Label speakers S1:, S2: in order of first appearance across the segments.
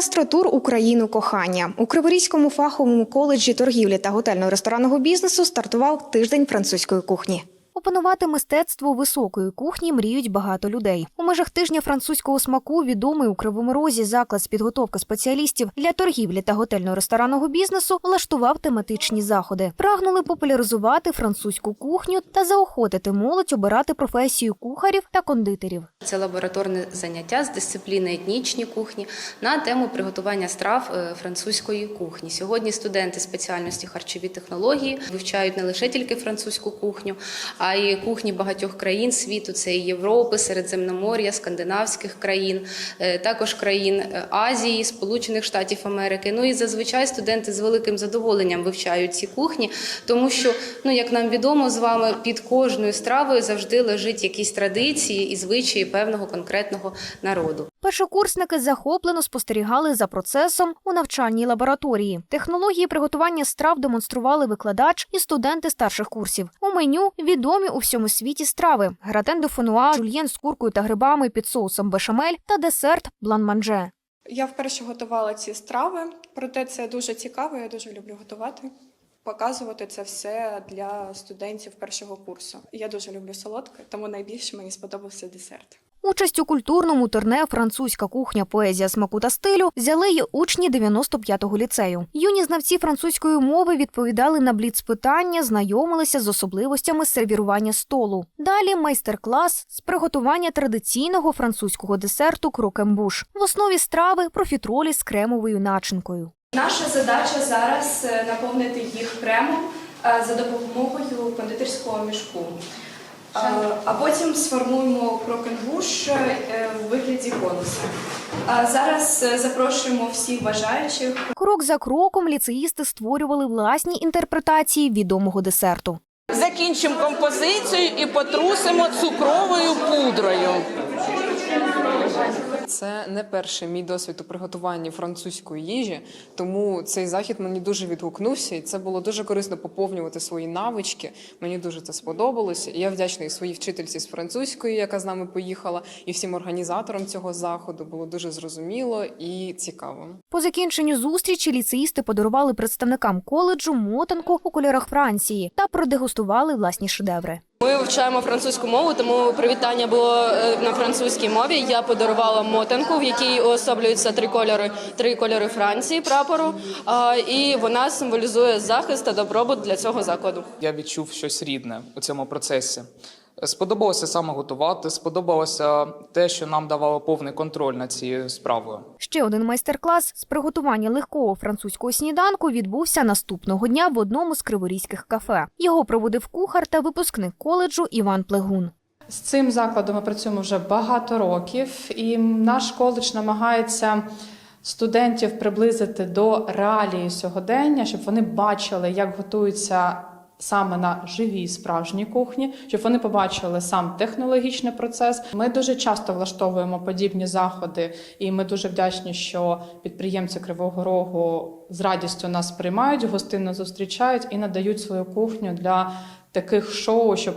S1: Гастротур Україну кохання у Криворізькому фаховому коледжі торгівлі та готельно-ресторанного бізнесу стартував тиждень французької кухні. Опанувати мистецтво високої кухні мріють багато людей. У межах тижня французького смаку відомий у Кривому Розі заклад з підготовки спеціалістів для торгівлі та готельно-ресторанного бізнесу влаштував тематичні заходи. Прагнули популяризувати французьку кухню та заохотити молодь обирати професію кухарів та кондитерів.
S2: Це лабораторне заняття з дисципліни етнічні кухні на тему приготування страв е, французької кухні. Сьогодні студенти спеціальності харчові технології вивчають не лише тільки французьку кухню, а й кухні багатьох країн світу. Це і Європи, Середземномор'я, скандинавських країн, е, також країн е, Азії, Сполучених Штатів Америки. Ну і зазвичай студенти з великим задоволенням вивчають ці кухні, тому що, ну як нам відомо з вами, під кожною стравою завжди лежить якісь традиції і звичаї певного конкретного народу.
S1: Першокурсники захоплено спостерігали за процесом у навчальній лабораторії. Технології приготування страв демонстрували викладач і студенти старших курсів. Меню відомі у всьому світі страви: гратен де фонуа, жульєн з куркою та грибами під соусом бешамель та десерт блан-манже.
S3: Я вперше готувала ці страви, проте це дуже цікаво, я дуже люблю готувати. Показувати це все для студентів першого курсу. Я дуже люблю солодке, тому найбільше мені сподобався десерт.
S1: Участь у культурному турне Французька кухня, поезія смаку та стилю взяли й учні 95-го ліцею. Юні знавці французької мови відповідали на бліц-питання, знайомилися з особливостями сервірування столу. Далі майстер-клас з приготування традиційного французького десерту крокембуш. В основі страви профітролі з кремовою начинкою.
S4: Наша задача зараз е, наповнити їх кремом е, за допомогою кондитерського мішку. Е, А потім сформуємо крокенбуш е, в вигляді конуса. А Зараз запрошуємо всіх бажаючих
S1: Крок за кроком ліцеїсти створювали власні інтерпретації відомого десерту.
S5: Закінчимо композицію і потрусимо цукровою пудрою.
S6: Це не перший мій досвід у приготуванні французької їжі, тому цей захід мені дуже відгукнувся, і це було дуже корисно поповнювати свої навички. Мені дуже це сподобалося. Я вдячна і своїй вчительці з французької, яка з нами поїхала, і всім організаторам цього заходу. Було дуже зрозуміло і цікаво.
S1: По закінченню зустрічі ліцеїсти подарували представникам коледжу мотанку у кольорах Франції та продегустували власні шедеври.
S7: Ми вивчаємо французьку мову, тому привітання було е, на французькій мові. Я подарувала мотанку, в якій уособлюються три кольори, три кольори Франції прапору. А, І вона символізує захист та добробут для цього закладу.
S8: я відчув щось рідне у цьому процесі. Сподобалося саме готувати, сподобалося те, що нам давало повний контроль над цією справою.
S1: Ще один майстер-клас з приготування легкого французького сніданку відбувся наступного дня в одному з криворізьких кафе. Його проводив кухар та випускник коледжу Іван Плегун.
S9: З цим закладом ми працюємо вже багато років, і наш коледж намагається студентів приблизити до реалії сьогодення, щоб вони бачили, як готуються саме на живій справжній кухні, щоб вони побачили сам технологічний процес. Ми дуже часто влаштовуємо подібні заходи, і ми дуже вдячні, що підприємці Кривого Рогу з радістю нас приймають, гостинно зустрічають і надають свою кухню для таких шоу, щоб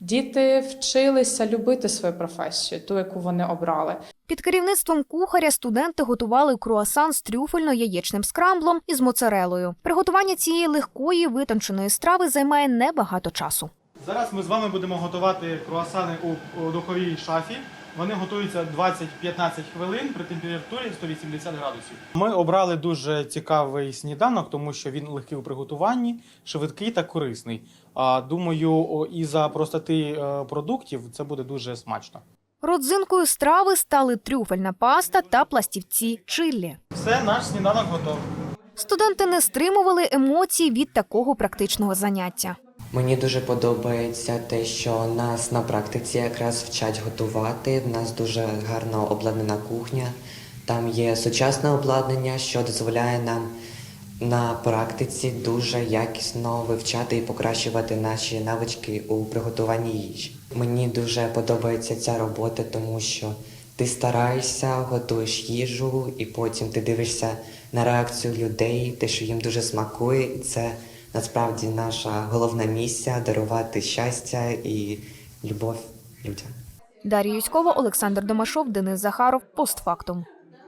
S9: Діти вчилися любити свою професію, ту, яку вони обрали.
S1: Під керівництвом кухаря студенти готували круасан з трюфельно-яєчним скрамблом із моцарелою. Приготування цієї легкої витонченої страви займає небагато часу.
S10: Зараз ми з вами будемо готувати круасани у, у духовій шафі. Вони готуються 20-15 хвилин при температурі 180 градусів. Ми обрали дуже цікавий сніданок, тому що він легкий у приготуванні, швидкий та корисний. А думаю, і за простоти е, продуктів це буде дуже смачно.
S1: Родзинкою страви стали трюфельна паста та пластівці чиллі.
S10: Все, наш сніданок готовий.
S1: Студенти не стримували емоцій від такого практичного заняття.
S11: Мені дуже подобається те, що нас на практиці якраз вчать готувати. В нас дуже гарно обладнана кухня. Там є сучасне обладнання, що дозволяє нам на практиці дуже якісно вивчати і покращувати наші навички у приготуванні їжі. Мені дуже подобається ця робота, тому що ти стараєшся, готуєш їжу, і потім ти дивишся на реакцію людей, те, що їм дуже смакує, і це насправді наша головна місія дарувати щастя і любов людям.
S1: Дар'я Юськова, Олександр Домашов, Денис Захаров. Постфактум.